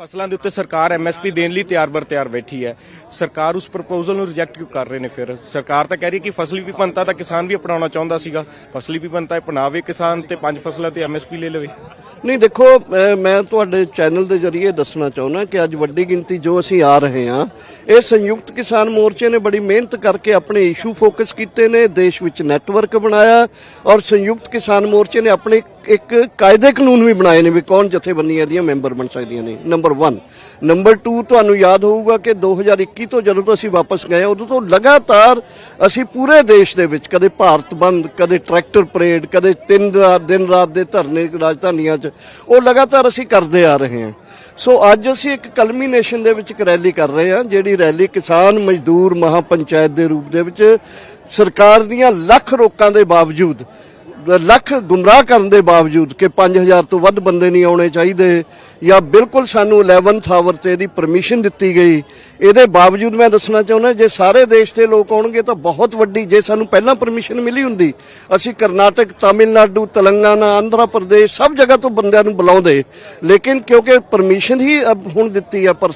ਫਸਲਾਂ ਦੇ ਉੱਤੇ ਸਰਕਾਰ ਐਮਐਸਪੀ ਦੇਣ ਲਈ ਤਿਆਰ ਬਰ ਤਿਆਰ ਬੈਠੀ ਹੈ। ਸਰਕਾਰ ਉਸ ਪ੍ਰਪੋਜ਼ਲ ਨੂੰ ਰਿਜੈਕਟ ਕਿਉਂ ਕਰ ਰਹੇ ਨੇ ਫਿਰ? ਸਰਕਾਰ ਤਾਂ ਕਹਿ ਰਹੀ ਕਿ ਫਸਲੀ ਵਿਭਿੰਨਤਾ ਤਾਂ ਕਿਸਾਨ ਵੀ ਅਪਣਾਉਣਾ ਚਾਹੁੰਦਾ ਸੀਗਾ। ਫਸਲੀ ਵਿਭਿੰਨਤਾ ਅਪਣਾਵੇ ਕਿਸਾਨ ਤੇ ਪੰਜ ਫਸਲਾਂ ਤੇ ਐਮਐਸਪੀ ਲੈ ਲਵੇ। ਨਹੀਂ, ਦੇਖੋ ਮੈਂ ਤੁਹਾਡੇ ਚੈਨਲ ਦੇ ਜ਼ਰੀਏ ਦੱਸਣਾ ਚਾਹੁੰਦਾ ਕਿ ਅੱਜ ਵੱਡੀ ਗਿਣਤੀ ਜੋ ਅਸੀਂ ਆ ਰਹੇ ਹਾਂ, ਇਹ ਸੰਯੁਕਤ ਕਿਸਾਨ ਮੋਰਚੇ ਨੇ ਬੜੀ ਮਿਹਨਤ ਕਰਕੇ ਆਪਣੇ ਇਸ਼ੂ ਫੋਕਸ ਕੀਤੇ ਨੇ, ਦੇਸ਼ ਵਿੱਚ ਨੈਟਵਰਕ ਬਣਾਇਆ ਔਰ ਸੰਯੁਕਤ ਕਿਸਾਨ ਮੋਰਚੇ ਨੇ ਆਪਣੇ ਇੱਕ ਕਾਇਦੇ ਕਾਨੂੰਨ ਵੀ ਬਣਾਏ ਨੇ ਵੀ ਕੌਣ ਜਥੇਬੰਦੀਆਂ ਦੀਆਂ ਮੈਂਬਰ ਬਣ ਸਕਦੀਆਂ ਨੇ। ਨੰਬਰ 1 ਨੰਬਰ 2 ਤੁਹਾਨੂੰ ਯਾਦ ਹੋਊਗਾ ਕਿ 2021 ਤੋਂ ਜਦੋਂ ਤੋਂ ਅਸੀਂ ਵਾਪਸ ਗਏ, ਉਦੋਂ ਤੋਂ ਲਗਾਤਾਰ ਅਸੀਂ ਪੂਰੇ ਦੇਸ਼ ਦੇ ਵਿੱਚ ਕਦੇ ਭਾਰਤ ਬੰਦ, ਕਦੇ ਟਰੈਕਟਰ ਪਰੇਡ ਕਦੇ ਤਿੰਨ ਰਾਤ, ਦਿਨ ਰਾਤ ਦੇ ਧਰਨੇ ਰਾਜਧਾਨੀਆਂ 'ਚ, ਉਹ ਲਗਾਤਾਰ ਅਸੀਂ ਕਰਦੇ ਆ ਰਹੇ ਹਾਂ। ਸੋ ਅੱਜ ਅਸੀਂ ਇੱਕ ਕਲਮੀਨੇਸ਼ਨ ਦੇ ਵਿੱਚ ਇੱਕ ਰੈਲੀ ਕਰ ਰਹੇ ਹਾਂ, ਜਿਹੜੀ ਰੈਲੀ ਕਿਸਾਨ ਮਜ਼ਦੂਰ ਮਹਾਪੰਚਾਇਤ ਦੇ ਰੂਪ ਦੇ ਵਿੱਚ ਸਰਕਾਰ ਦੀਆਂ ਲੱਖ ਰੋਕਾਂ ਦੇ ਬਾਵਜੂਦ ਲੱਖ ਗੁੰਮਰਾਹ ਕਰਨ ਦੇ ਬਾਵਜੂਦ ਕਿ 5000 ਤੋਂ ਵੱਧ ਬੰਦੇ ਨਹੀਂ ਆਉਣੇ ਚਾਹੀਦੇ ਜਾਂ ਬਿਲਕੁਲ ਸਾਨੂੰ 11th ਆਵਰ ਤੇ ਇਹਦੀ ਪਰਮਿਸ਼ਨ ਦਿੱਤੀ ਗਈ। ਇਹਦੇ ਬਾਵਜੂਦ ਮੈਂ ਦੱਸਣਾ ਚਾਹੁੰਦਾ, ਜੇ ਸਾਰੇ ਦੇਸ਼ ਦੇ ਲੋਕ ਆਉਣਗੇ ਤਾਂ ਬਹੁਤ ਵੱਡੀ, ਜੇ ਸਾਨੂੰ ਪਹਿਲਾਂ ਪਰਮਿਸ਼ਨ ਮਿਲੀ ਹੁੰਦੀ, ਅਸੀਂ ਕਰਨਾਟਕ, ਤਾਮਿਲਨਾਡੂ, ਤੇਲੰਗਾਨਾ, ਆਂਧਰਾ ਪ੍ਰਦੇਸ਼ ਸਭ ਜਗ੍ਹਾ ਤੋਂ ਬੰਦਿਆਂ ਨੂੰ ਬੁਲਾਉਂਦੇ। ਲੇਕਿਨ ਕਿਉਂਕਿ ਪਰਮਿਸ਼ਨ ਹੀ ਹੁਣ ਦਿੱਤੀ ਹੈ ਪਰ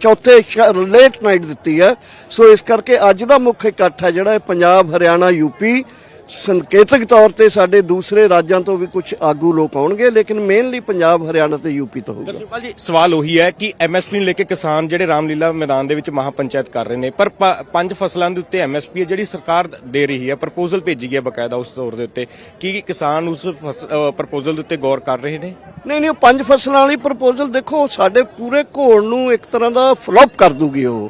ਚੌਥੇ ਲੇਟ ਨਾਈਟ ਦਿੱਤੀ ਹੈ ਸੋ ਇਸ ਕਰਕੇ ਅੱਜ ਦਾ ਮੁੱਖ ਇਕੱਠ ਹੈ ਜਿਹੜਾ ਇਹ ਪੰਜਾਬ, ਹਰਿਆਣਾ ਯੂਪੀ ਸੰਕੇਤਕ ਤੌਰ ਤੇ ਸਾਡੇ ਦੂਸਰੇ ਰਾਜਾਂ ਤੋਂ ਵੀ ਕੁਝ ਆਗੂ ਲੋਕ ਆਉਣਗੇ ਲੇਕਿਨ ਮੇਨਲੀ ਪੰਜਾਬ ਹਰਿਆਣਾ ਤੇ ਯੂਪੀ ਤੋਂ ਹੋਊਗਾ। ਦਰਸ਼ਕਪਾਲ ਜੀ ਸਵਾਲ ਉਹੀ ਹੈ ਕਿ ਐਮਐਸਪੀ ਨੂੰ ਲੈ ਕੇ ਕਿਸਾਨ ਜਿਹੜੇ ਰਾਮਲੀਲਾ ਮੈਦਾਨ ਦੇ ਵਿੱਚ ਮਹਾਪੰਚਾਇਤ ਕਰ ਰਹੇ ਨੇ ਪਰ ਪ- ਪੰਜ ਫਸਲਾਂ ਦੇ ਉੱਤੇ ਐਮਐਸਪੀ ਹੈ ਜਿਹੜੀ ਸਰਕਾਰ ਦੇ ਰਹੀ ਹੈ ਪ੍ਰਪੋਜ਼ਲ ਭੇਜੀ ਹੈ ਬਕਾਇਦਾ ਉਸ ਤੌਰ ਦੇ ਉੱਤੇ। ਕੀ ਕਿਸਾਨ ਉਸ ਪ੍ਰਪੋਜ਼ਲ ਦੇ ਉੱਤੇ ਗੌਰ ਕਰ ਰਹੇ ਨੇ? ਨਹੀਂ ਨਹੀਂ ਉਹ ਪੰਜ ਫਸਲਾਂ ਵਾਲੀ ਪ੍ਰਪੋਜ਼ਲ ਦੇਖੋ ਸਾਡੇ ਪੂਰੇ ਘੋਲ ਨੂੰ ਇੱਕ ਤਰ੍ਹਾਂ ਦਾ ਫਲॉप ਕਰ ਦੂਗੀ ਉਹ।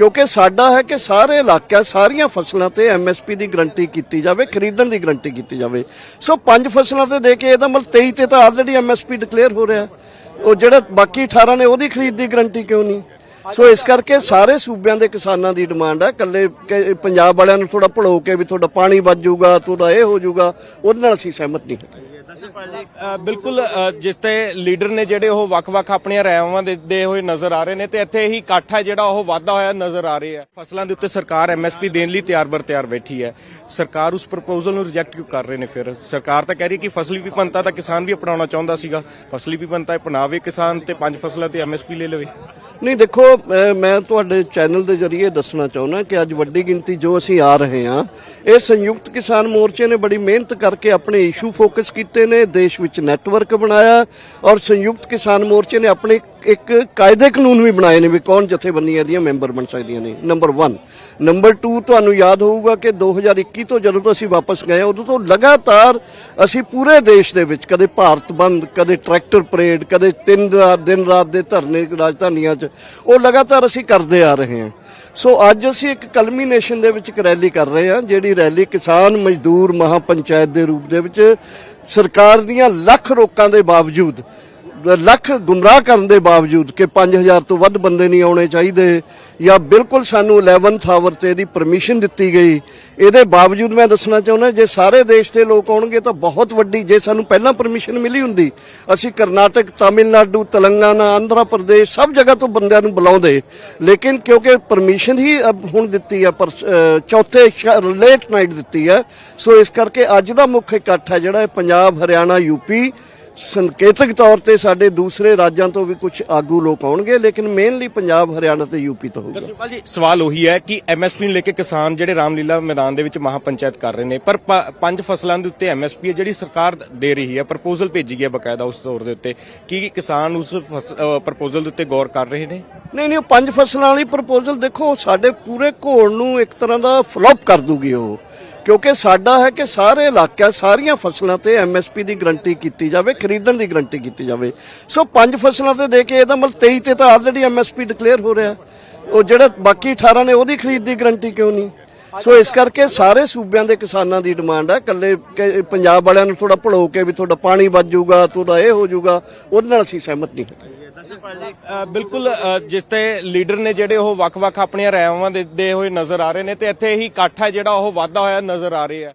ਕਿਉਂਕਿ ਸਾਡਾ ਹੈ ਕਿ ਸਾਰੇ ਇਲਾਕਿਆਂ ਸਾਰੀਆਂ ਫਸਲਾਂ ਤੇ ਐਮਐਸਪੀ ਦੀ ਗਰੰਟੀ ਕੀਤੀ ਜਾਵੇ, ਖਰੀਦਣ ਦੀ ਗਰੰਟੀ ਕੀਤੀ ਜਾਵੇ। ਸੋ ਪੰਜ ਫਸਲਾਂ ਤੇ ਦੇ ਕੇ ਇਹਦਾ ਮਤਲਬ 23 ਤੇ ਤਾਂ ਆਲਰੇਡੀ ਐਮਐਸਪੀ ਡਿਕਲੇਅਰ ਹੋ ਰਿਹਾ। ਉਹ ਜਿਹੜਾ ਬਾਕੀ 18 ਨੇ ਉਹਦੀ ਖਰੀਦ ਦੀ ਗਰੰਟੀ ਕਿਉਂ ਨਹੀਂ? ਸੋ ਇਸ ਕਰਕੇ ਸਾਰੇ ਸੂਬਿਆਂ ਦੇ ਕਿਸਾਨਾਂ ਦੀ ਡਿਮਾਂਡ ਹੈ ਕੱਲੇ ਪੰਜਾਬ ਵਾਲਿਆਂ ਨੂੰ ਥੋੜਾ ਭੜੋ ਕੇ ਵੀ ਤੁਹਾਡਾ ਪਾਣੀ ਵੱਜ ਜਾਊਗਾ, ਤੁਹਾਡਾ ਇਹ ਹੋ ਜਾਊਗਾ, ਉਹਦੇ ਨਾਲ ਅਸੀਂ ਸਹਿਮਤ ਨਹੀਂ ਹਾਂ ਬਿਲਕੁਲ ਤੇ ਲੀਡਰ ਨੇ ਜਿਹੜੇ ਉਹ ਵੱਖ-ਵੱਖ ਆਪਣੀਆਂ ਰਾਇਵਾਂ ਦਿੰਦੇ ਹੋਏ ਨਜ਼ਰ ਆ ਰਹੇ ਨੇ ਤੇ ਇੱਥੇ ਹੀ ਇਕੱਠ ਹੈ ਜਿਹੜਾ ਉਹ ਵਾਧਾ ਹੋਇਆ ਨਜ਼ਰ ਆ ਰਿਹਾ ਹੈ। ਫਸਲਾਂ ਦੇ ਉੱਤੇ ਸਰਕਾਰ ਐਮਐਸਪੀ ਦੇਣ ਲਈ ਤਿਆਰ ਬਰ ਤਿਆਰ ਬੈਠੀ ਹੈ। ਸਰਕਾਰ ਉਸ ਪ੍ਰਪੋਜ਼ਲ ਨੂੰ ਰਿਜੈਕਟ ਕਿਉਂ ਕਰ ਰਹੇ ਨੇ ਫਿਰ? ਸਰਕਾਰ ਤਾਂ ਕਹਿ ਰਹੀ ਹੈ ਕਿ ਫਸਲੀ ਵਿਭਿੰਨਤਾ ਤਾਂ ਕਿਸਾਨ ਵੀ ਅਪਣਾਉਣਾ ਚਾਹੁੰਦਾ ਸੀਗਾ। ਫਸਲੀ ਵਿਭਿੰਨਤਾ ਅਪਣਾਵੇ ਕਿਸਾਨ ਤੇ ਪੰਜ ਫਸਲਾਂ ਤੇ ਐਮਐਸਪੀ ਲੈ ਲਵੇ। ਨਹੀਂ ਦੇਖੋ ਮੈਂ ਤੁਹਾਡੇ ਚੈਨਲ ਦੇ ਜ਼ਰੀਏ ਦੱਸਣਾ ਚਾਹੁੰਦਾ ਕਿ ਅੱਜ ਵੱਡੀ ਗਿਣਤੀ ਜੋ ਅਸੀਂ ਆ ਰਹੇ ਹਾਂ ਇਹ ਸੰਯੁਕਤ ਕਿਸਾਨ ਮੋਰਚੇ ਨੇ ਬੜੀ ਮਿਹਨਤ ਕਰਕੇ ਆਪਣੇ ਇਸ਼ੂ ਫੋਕਸ ਕੀਤੇ ਨੇ ਦੇਸ਼ ਵਿੱਚ ਨੈਟਵਰਕ ਬਣਾਇਆ ਔਰ ਸੰਯੁਕਤ ਕਿਸਾਨ ਮੋਰਚੇ ਨੇ ਆਪਣੇ ਇੱਕ ਕਾਇਦੇ ਕਾਨੂੰਨ ਵੀ ਬਣਾਏ ਨੇ ਵੀ ਕੌਣ ਜਥੇਬੰਦੀਆਂ ਦੀਆਂ ਮੈਂਬਰ ਬਣ ਸਕਦੀਆਂ ਨੇ। ਨੰਬਰ 1 ਨੰਬਰ 2 ਤੁਹਾਨੂੰ ਯਾਦ ਹੋਊਗਾ ਕਿ 2021 ਤੋਂ ਜਦੋਂ ਤੋਂ ਅਸੀਂ ਵਾਪਸ ਗਏ ਉਦੋਂ ਤੋਂ ਲਗਾਤਾਰ ਅਸੀਂ ਪੂਰੇ ਦੇਸ਼ ਦੇ ਵਿੱਚ ਕਦੇ ਭਾਰਤ ਬੰਦ, ਕਦੇ ਟਰੈਕਟਰ ਪਰੇਡ ਕਦੇ ਤਿੰਨ ਰਾਤ ਦਿਨ ਰਾਤ ਦੇ ਧਰਨੇ ਰਾਜਧਾਨੀਆਂ 'ਚ, ਉਹ ਲਗਾਤਾਰ ਅਸੀਂ ਕਰਦੇ ਆ ਰਹੇ ਹਾਂ। ਸੋ ਅੱਜ ਅਸੀਂ ਇੱਕ ਕਲਮੀਨੇਸ਼ਨ ਦੇ ਵਿੱਚ ਇੱਕ ਰੈਲੀ ਕਰ ਰਹੇ ਹਾਂ, ਜਿਹੜੀ ਰੈਲੀ ਕਿਸਾਨ ਮਜ਼ਦੂਰ ਮਹਾਪੰਚਾਇਤ ਦੇ ਰੂਪ ਦੇ ਵਿੱਚ ਸਰਕਾਰ ਦੀਆਂ ਲੱਖ ਰੋਕਾਂ ਦੇ ਬਾਵਜੂਦ ਲੱਖ ਗੁੰਮਰਾਹ ਕਰਨ ਦੇ ਬਾਵਜੂਦ ਕਿ 5000 ਤੋਂ ਵੱਧ ਬੰਦੇ ਨਹੀਂ ਆਉਣੇ ਚਾਹੀਦੇ ਜਾਂ ਬਿਲਕੁਲ ਸਾਨੂੰ 11th ਆਵਰ ਤੇ ਇਹਦੀ ਪਰਮਿਸ਼ਨ ਦਿੱਤੀ ਗਈ। ਇਹਦੇ ਬਾਵਜੂਦ ਮੈਂ ਦੱਸਣਾ ਚਾਹੁੰਦਾ, ਜੇ ਸਾਰੇ ਦੇਸ਼ ਦੇ ਲੋਕ ਆਉਣਗੇ ਤਾਂ ਬਹੁਤ ਵੱਡੀ, ਜੇ ਸਾਨੂੰ ਪਹਿਲਾਂ ਪਰਮਿਸ਼ਨ ਮਿਲੀ ਹੁੰਦੀ, ਅਸੀਂ ਕਰਨਾਟਕ, ਤਾਮਿਲਨਾਡੂ, ਤੇਲੰਗਾਨਾ, ਆਂਧਰਾ ਪ੍ਰਦੇਸ਼ ਸਭ ਜਗ੍ਹਾ ਤੋਂ ਬੰਦਿਆਂ ਨੂੰ ਬੁਲਾਉਂਦੇ। ਲੇਕਿਨ ਕਿਉਂਕਿ ਪਰਮਿਸ਼ਨ ਹੀ ਹੁਣ ਦਿੱਤੀ ਹੈ ਪਰ ਚੌਥੇ ਲੇਟ ਨਾਈਟ ਦਿੱਤੀ ਹੈ ਸੋ ਇਸ ਕਰਕੇ ਅੱਜ ਦਾ ਮੁੱਖ ਇਕੱਠ ਹੈ ਜਿਹੜਾ ਪੰਜਾਬ, ਹਰਿਆਣਾ ਯੂਪੀ ਸੰਕੇਤਕ ਤੌਰ ਤੇ ਸਾਡੇ ਦੂਸਰੇ ਰਾਜਾਂ ਤੋਂ ਵੀ ਕੁਝ ਆਗੂ ਲੋਕ ਆਉਣਗੇ ਲੇਕਿਨ ਮੇਨਲੀ ਪੰਜਾਬ ਹਰਿਆਣਾ ਤੇ ਯੂਪੀ ਤੋਂ ਹੋਊਗਾ। ਦਰਸ਼ਕਪਾਲ ਜੀ ਸਵਾਲ ਉਹੀ ਹੈ ਕਿ ਐਮਐਸਪੀ ਨੂੰ ਲੈ ਕੇ ਕਿਸਾਨ ਜਿਹੜੇ ਰਾਮਲੀਲਾ ਮੈਦਾਨ ਦੇ ਵਿੱਚ ਮਹਾਪੰਚਾਇਤ ਕਰ ਰਹੇ ਨੇ ਪਰ ਪੰਜ ਫਸਲਾਂ ਦੇ ਉੱਤੇ ਐਮਐਸਪੀ ਹੈ ਜਿਹੜੀ ਸਰਕਾਰ ਦੇ ਰਹੀ ਹੈ ਪ੍ਰਪੋਜ਼ਲ ਭੇਜੀ ਹੈ ਬਕਾਇਦਾ ਉਸ ਤੌਰ ਦੇ ਉੱਤੇ। ਕੀ ਕਿਸਾਨ ਉਸ ਪ੍ਰਪੋਜ਼ਲ ਦੇ ਉੱਤੇ ਗੌਰ ਕਰ ਰਹੇ ਨੇ? ਨਹੀਂ ਨਹੀਂ ਉਹ ਪੰਜ ਫਸਲਾਂ ਵਾਲੀ ਪ੍ਰਪੋਜ਼ਲ ਦੇਖੋ ਸਾਡੇ ਪੂਰੇ ਘੋਲ ਨੂੰ ਇੱਕ ਤਰ੍ਹਾਂ ਦਾ ਫਲॉप ਕਰ ਦੂਗੀ ਉਹ। ਕਿਉਂਕਿ ਸਾਡਾ ਹੈ ਕਿ ਸਾਰੇ ਇਲਾਕਿਆਂ ਸਾਰੀਆਂ ਫਸਲਾਂ ਤੇ ਐਮਐਸਪੀ ਦੀ ਗਰੰਟੀ ਕੀਤੀ ਜਾਵੇ, ਖਰੀਦਣ ਦੀ ਗਰੰਟੀ ਕੀਤੀ ਜਾਵੇ। ਸੋ ਪੰਜ ਫਸਲਾਂ ਤੇ ਦੇ ਕੇ ਇਹਦਾ ਮਤਲਬ 23 ਤੇ ਤਾਂ ਆਲਰੇਡੀ ਐਮਐਸਪੀ ਡਿਕਲੇਅਰ ਹੋ ਰਿਹਾ। ਉਹ ਜਿਹੜਾ ਬਾਕੀ 18 ਨੇ ਉਹਦੀ ਖਰੀਦ ਦੀ ਗਰੰਟੀ ਕਿਉਂ ਨਹੀਂ? ਸੋ ਇਸ ਕਰਕੇ ਸਾਰੇ ਸੂਬਿਆਂ ਦੇ ਕਿਸਾਨਾਂ ਦੀ ਡਿਮਾਂਡ ਹੈ ਕੱਲੇ ਪੰਜਾਬ ਵਾਲਿਆਂ ਨੂੰ ਥੋੜਾ ਭੜੋ ਕੇ ਵੀ ਤੁਹਾਡਾ ਪਾਣੀ ਵੱਜ ਜਾਊਗਾ, ਤੁਹਾਡਾ ਇਹ ਹੋ ਜਾਊਗਾ, ਉਹਦੇ ਨਾਲ ਅਸੀਂ ਸਹਿਮਤ ਨਹੀਂ ਹਾਂ ਬਿਲਕੁਲ ਅ, ਲੀਡਰ ਨੇ ਜਿਹੜੇ ਉਹ ਵੱਖ-ਵੱਖ ਆਪਣੀਆਂ ਰਾਇਵਾਂ ਦਿੰਦੇ ਹੋਏ ਨਜ਼ਰ ਆ ਰਹੇ ਨੇ ਤੇ ਇੱਥੇ ਹੀ ਇਕੱਠ ਹੈ ਜਿਹੜਾ ਉਹ ਵਾਧਾ ਹੋਇਆ ਨਜ਼ਰ ਆ ਰਿਹਾ